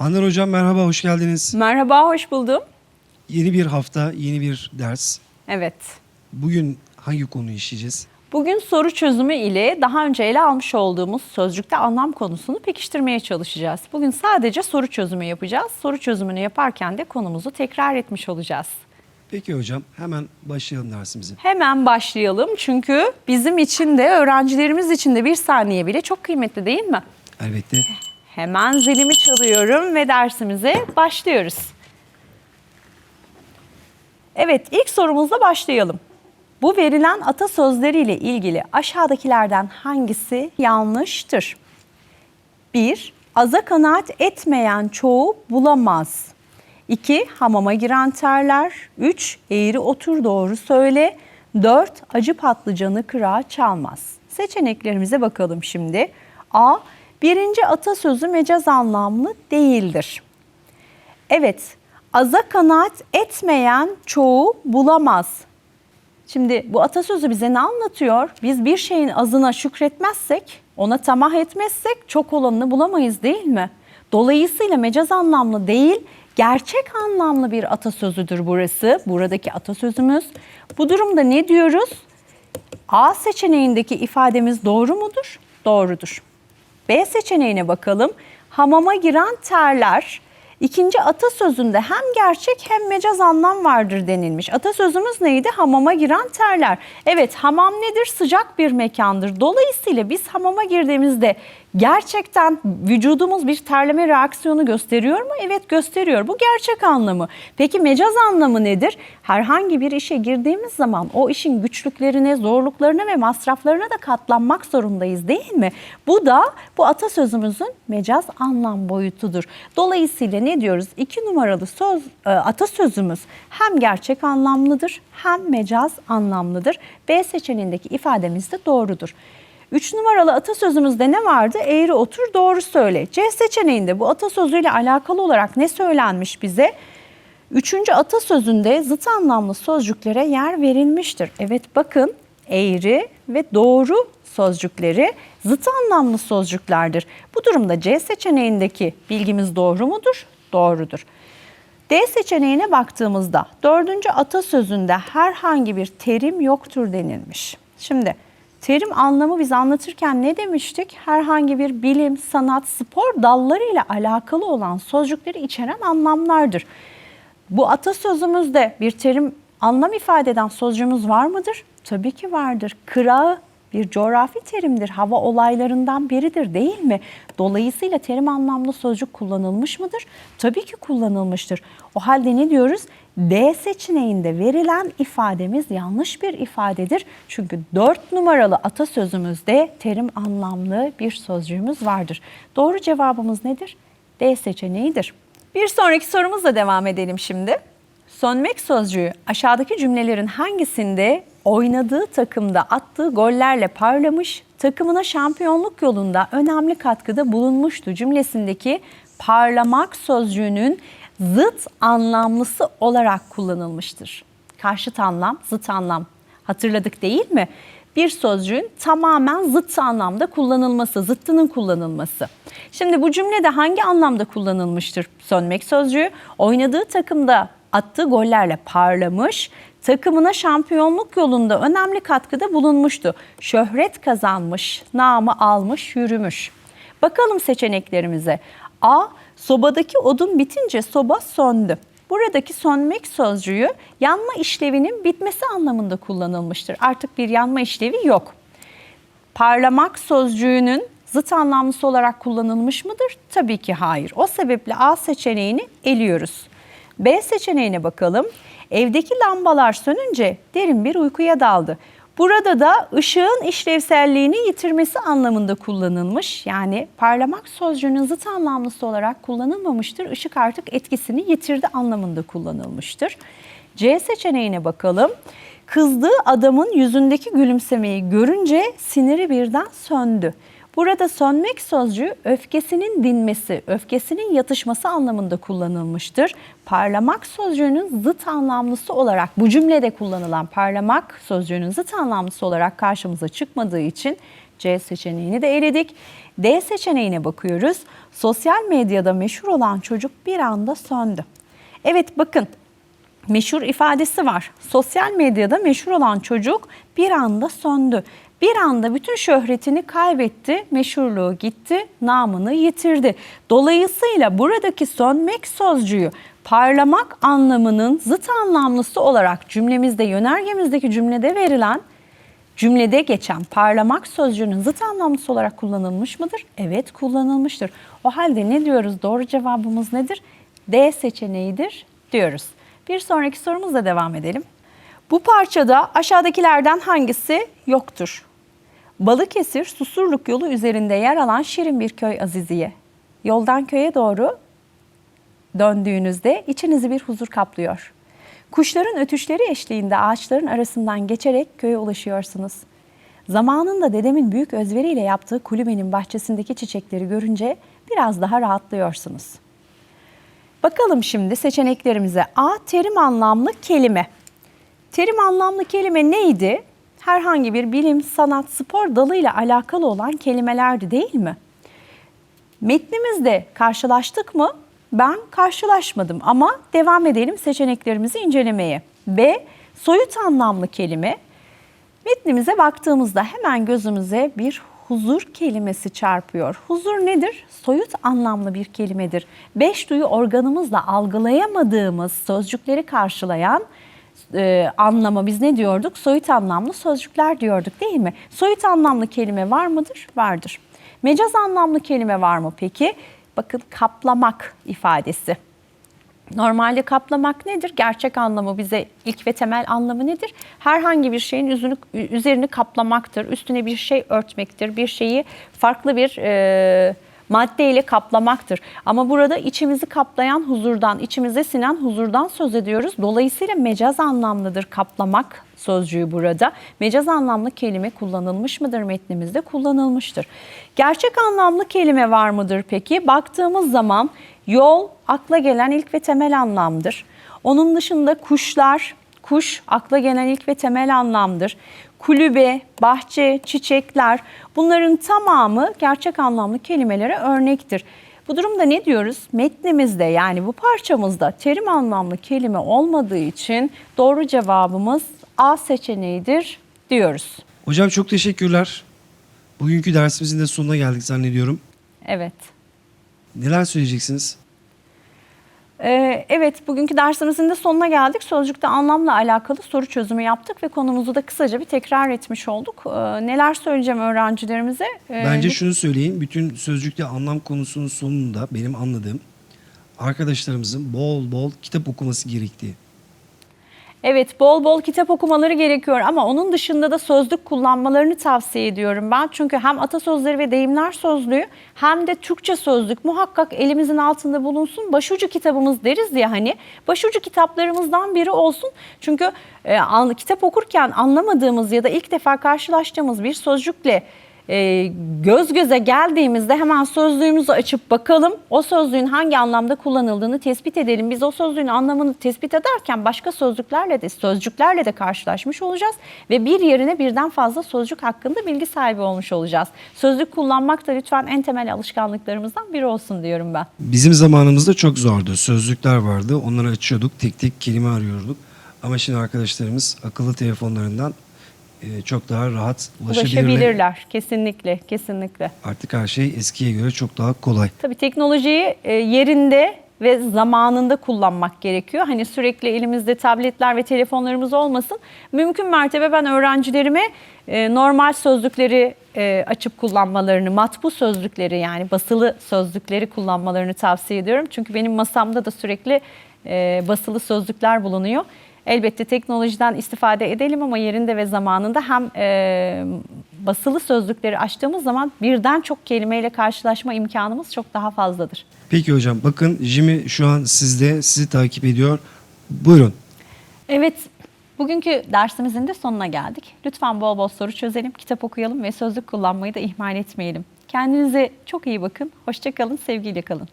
Hanlar Hocam merhaba, hoş geldiniz. Merhaba, hoş buldum. Yeni bir hafta, yeni bir ders. Evet. Bugün hangi konuyu işleyeceğiz? Bugün soru çözümü ile daha önce ele almış olduğumuz sözcükte anlam konusunu pekiştirmeye çalışacağız. Bugün sadece soru çözümü yapacağız. Soru çözümünü yaparken de konumuzu tekrar etmiş olacağız. Peki hocam, hemen başlayalım dersimize. Hemen başlayalım çünkü bizim için de öğrencilerimiz için de bir saniye bile çok kıymetli değil mi? Elbette. Hemen zilimi çalıyorum ve dersimize başlıyoruz. Evet, ilk sorumuzla başlayalım. Bu verilen atasözleriyle ilgili aşağıdakilerden hangisi yanlıştır? 1. Aza kanaat etmeyen çoğu bulamaz. 2. Hamama giren terler. 3. Eğri otur doğru söyle. 4. Acı patlıcanı kırağı çalmaz. Seçeneklerimize bakalım şimdi. A. Birinci atasözü mecaz anlamlı değildir. Evet, aza kanaat etmeyen çoğu bulamaz. Şimdi bu atasözü bize ne anlatıyor? Biz bir şeyin azına şükretmezsek, ona tamah etmezsek çok olanını bulamayız değil mi? Dolayısıyla mecaz anlamlı değil, gerçek anlamlı bir atasözüdür burası. Buradaki atasözümüz. Bu durumda ne diyoruz? A seçeneğindeki ifademiz doğru mudur? Doğrudur. B seçeneğine bakalım. Hamama giren terler. İkinci atasözünde hem gerçek hem mecaz anlam vardır denilmiş. Atasözümüz neydi? Hamama giren terler. Evet hamam nedir? Sıcak bir mekandır. Dolayısıyla biz hamama girdiğimizde gerçekten vücudumuz bir terleme reaksiyonu gösteriyor mu? Evet gösteriyor. Bu gerçek anlamı. Peki mecaz anlamı nedir? Herhangi bir işe girdiğimiz zaman o işin güçlüklerine, zorluklarına ve masraflarına da katlanmak zorundayız değil mi? Bu da bu atasözümüzün mecaz anlam boyutudur. Dolayısıyla ne diyoruz? İki numaralı söz e, atasözümüz hem gerçek anlamlıdır hem mecaz anlamlıdır. B seçeneğindeki ifademiz de doğrudur. Üç numaralı atasözümüzde ne vardı? Eğri otur doğru söyle. C seçeneğinde bu atasözüyle alakalı olarak ne söylenmiş bize? Üçüncü atasözünde zıt anlamlı sözcüklere yer verilmiştir. Evet bakın eğri ve doğru sözcükleri zıt anlamlı sözcüklerdir. Bu durumda C seçeneğindeki bilgimiz doğru mudur? Doğrudur. D seçeneğine baktığımızda dördüncü atasözünde herhangi bir terim yoktur denilmiş. Şimdi terim anlamı biz anlatırken ne demiştik? Herhangi bir bilim, sanat, spor dalları ile alakalı olan sözcükleri içeren anlamlardır. Bu atasözümüzde bir terim anlam ifade eden sözcüğümüz var mıdır? Tabii ki vardır. Kırağı bir coğrafi terimdir. Hava olaylarından biridir değil mi? Dolayısıyla terim anlamlı sözcük kullanılmış mıdır? Tabii ki kullanılmıştır. O halde ne diyoruz? D seçeneğinde verilen ifademiz yanlış bir ifadedir. Çünkü 4 numaralı atasözümüzde terim anlamlı bir sözcüğümüz vardır. Doğru cevabımız nedir? D seçeneğidir. Bir sonraki sorumuzla devam edelim şimdi. Sönmek sözcüğü aşağıdaki cümlelerin hangisinde oynadığı takımda attığı gollerle parlamış, takımına şampiyonluk yolunda önemli katkıda bulunmuştu cümlesindeki parlamak sözcüğünün zıt anlamlısı olarak kullanılmıştır. Karşıt anlam, zıt anlam. Hatırladık değil mi? Bir sözcüğün tamamen zıt anlamda kullanılması, zıttının kullanılması. Şimdi bu cümlede hangi anlamda kullanılmıştır sönmek sözcüğü? Oynadığı takımda attığı gollerle parlamış, takımına şampiyonluk yolunda önemli katkıda bulunmuştu. Şöhret kazanmış, namı almış, yürümüş. Bakalım seçeneklerimize. A. Sobadaki odun bitince soba söndü. Buradaki sönmek sözcüğü yanma işlevinin bitmesi anlamında kullanılmıştır. Artık bir yanma işlevi yok. Parlamak sözcüğünün zıt anlamlısı olarak kullanılmış mıdır? Tabii ki hayır. O sebeple A seçeneğini eliyoruz. B seçeneğine bakalım. Evdeki lambalar sönünce derin bir uykuya daldı. Burada da ışığın işlevselliğini yitirmesi anlamında kullanılmış. Yani parlamak sözcüğünün zıt anlamlısı olarak kullanılmamıştır. Işık artık etkisini yitirdi anlamında kullanılmıştır. C seçeneğine bakalım. Kızdığı adamın yüzündeki gülümsemeyi görünce siniri birden söndü. Burada sönmek sözcüğü öfkesinin dinmesi, öfkesinin yatışması anlamında kullanılmıştır. Parlamak sözcüğünün zıt anlamlısı olarak bu cümlede kullanılan parlamak sözcüğünün zıt anlamlısı olarak karşımıza çıkmadığı için C seçeneğini de eledik. D seçeneğine bakıyoruz. Sosyal medyada meşhur olan çocuk bir anda söndü. Evet bakın meşhur ifadesi var. Sosyal medyada meşhur olan çocuk bir anda söndü. Bir anda bütün şöhretini kaybetti, meşhurluğu gitti, namını yitirdi. Dolayısıyla buradaki sönmek sözcüğü parlamak anlamının zıt anlamlısı olarak cümlemizde, yönergemizdeki cümlede verilen cümlede geçen parlamak sözcüğünün zıt anlamlısı olarak kullanılmış mıdır? Evet kullanılmıştır. O halde ne diyoruz? Doğru cevabımız nedir? D seçeneğidir diyoruz. Bir sonraki sorumuzla devam edelim. Bu parçada aşağıdakilerden hangisi yoktur? Balıkesir Susurluk yolu üzerinde yer alan şirin bir köy Aziziye. Yoldan köye doğru döndüğünüzde içinizi bir huzur kaplıyor. Kuşların ötüşleri eşliğinde ağaçların arasından geçerek köye ulaşıyorsunuz. Zamanında dedemin büyük özveriyle yaptığı kulübenin bahçesindeki çiçekleri görünce biraz daha rahatlıyorsunuz. Bakalım şimdi seçeneklerimize. A. Terim anlamlı kelime. Terim anlamlı kelime neydi? Herhangi bir bilim, sanat, spor dalıyla alakalı olan kelimelerdi değil mi? Metnimizde karşılaştık mı? Ben karşılaşmadım ama devam edelim seçeneklerimizi incelemeye. B. Soyut anlamlı kelime. Metnimize baktığımızda hemen gözümüze bir huzur kelimesi çarpıyor. Huzur nedir? Soyut anlamlı bir kelimedir. Beş duyu organımızla algılayamadığımız sözcükleri karşılayan e, anlama biz ne diyorduk? Soyut anlamlı sözcükler diyorduk değil mi? Soyut anlamlı kelime var mıdır? Vardır. Mecaz anlamlı kelime var mı peki? Bakın kaplamak ifadesi. Normalde kaplamak nedir? Gerçek anlamı bize ilk ve temel anlamı nedir? Herhangi bir şeyin yüzünü, üzerini kaplamaktır. Üstüne bir şey örtmektir. Bir şeyi farklı bir e, maddeyle kaplamaktır. Ama burada içimizi kaplayan huzurdan, içimize sinen huzurdan söz ediyoruz. Dolayısıyla mecaz anlamlıdır kaplamak sözcüğü burada. Mecaz anlamlı kelime kullanılmış mıdır metnimizde? Kullanılmıştır. Gerçek anlamlı kelime var mıdır peki? Baktığımız zaman yol akla gelen ilk ve temel anlamdır. Onun dışında kuşlar, kuş akla gelen ilk ve temel anlamdır. Kulübe, bahçe, çiçekler bunların tamamı gerçek anlamlı kelimelere örnektir. Bu durumda ne diyoruz? Metnimizde yani bu parçamızda terim anlamlı kelime olmadığı için doğru cevabımız A seçeneğidir diyoruz. Hocam çok teşekkürler. Bugünkü dersimizin de sonuna geldik zannediyorum. Evet. Neler söyleyeceksiniz? Ee, evet, bugünkü dersimizin de sonuna geldik. Sözcükte anlamla alakalı soru çözümü yaptık ve konumuzu da kısaca bir tekrar etmiş olduk. Ee, neler söyleyeceğim öğrencilerimize? Ee, Bence şunu söyleyeyim. Bütün sözcükte anlam konusunun sonunda benim anladığım arkadaşlarımızın bol bol kitap okuması gerektiği. Evet bol bol kitap okumaları gerekiyor ama onun dışında da sözlük kullanmalarını tavsiye ediyorum ben. Çünkü hem atasözleri ve deyimler sözlüğü hem de Türkçe sözlük muhakkak elimizin altında bulunsun. Başucu kitabımız deriz ya hani başucu kitaplarımızdan biri olsun. Çünkü e, kitap okurken anlamadığımız ya da ilk defa karşılaştığımız bir sözcükle e, göz göze geldiğimizde hemen sözlüğümüzü açıp bakalım. O sözlüğün hangi anlamda kullanıldığını tespit edelim. Biz o sözlüğün anlamını tespit ederken başka sözcüklerle de sözcüklerle de karşılaşmış olacağız ve bir yerine birden fazla sözcük hakkında bilgi sahibi olmuş olacağız. Sözlük kullanmak da lütfen en temel alışkanlıklarımızdan biri olsun diyorum ben. Bizim zamanımızda çok zordu. Sözlükler vardı. Onları açıyorduk. Tek tek kelime arıyorduk. Ama şimdi arkadaşlarımız akıllı telefonlarından çok daha rahat ulaşabilirler. Ulaşabilirler. Kesinlikle, kesinlikle. Artık her şey eskiye göre çok daha kolay. Tabii teknolojiyi e, yerinde ve zamanında kullanmak gerekiyor. Hani sürekli elimizde tabletler ve telefonlarımız olmasın. Mümkün mertebe ben öğrencilerime e, normal sözlükleri e, açıp kullanmalarını, matbu sözlükleri yani basılı sözlükleri kullanmalarını tavsiye ediyorum. Çünkü benim masamda da sürekli e, basılı sözlükler bulunuyor. Elbette teknolojiden istifade edelim ama yerinde ve zamanında hem e, basılı sözlükleri açtığımız zaman birden çok kelimeyle karşılaşma imkanımız çok daha fazladır. Peki hocam bakın Jimmy şu an sizde sizi takip ediyor. Buyurun. Evet, bugünkü dersimizin de sonuna geldik. Lütfen bol bol soru çözelim, kitap okuyalım ve sözlük kullanmayı da ihmal etmeyelim. Kendinize çok iyi bakın, hoşça kalın, sevgiyle kalın.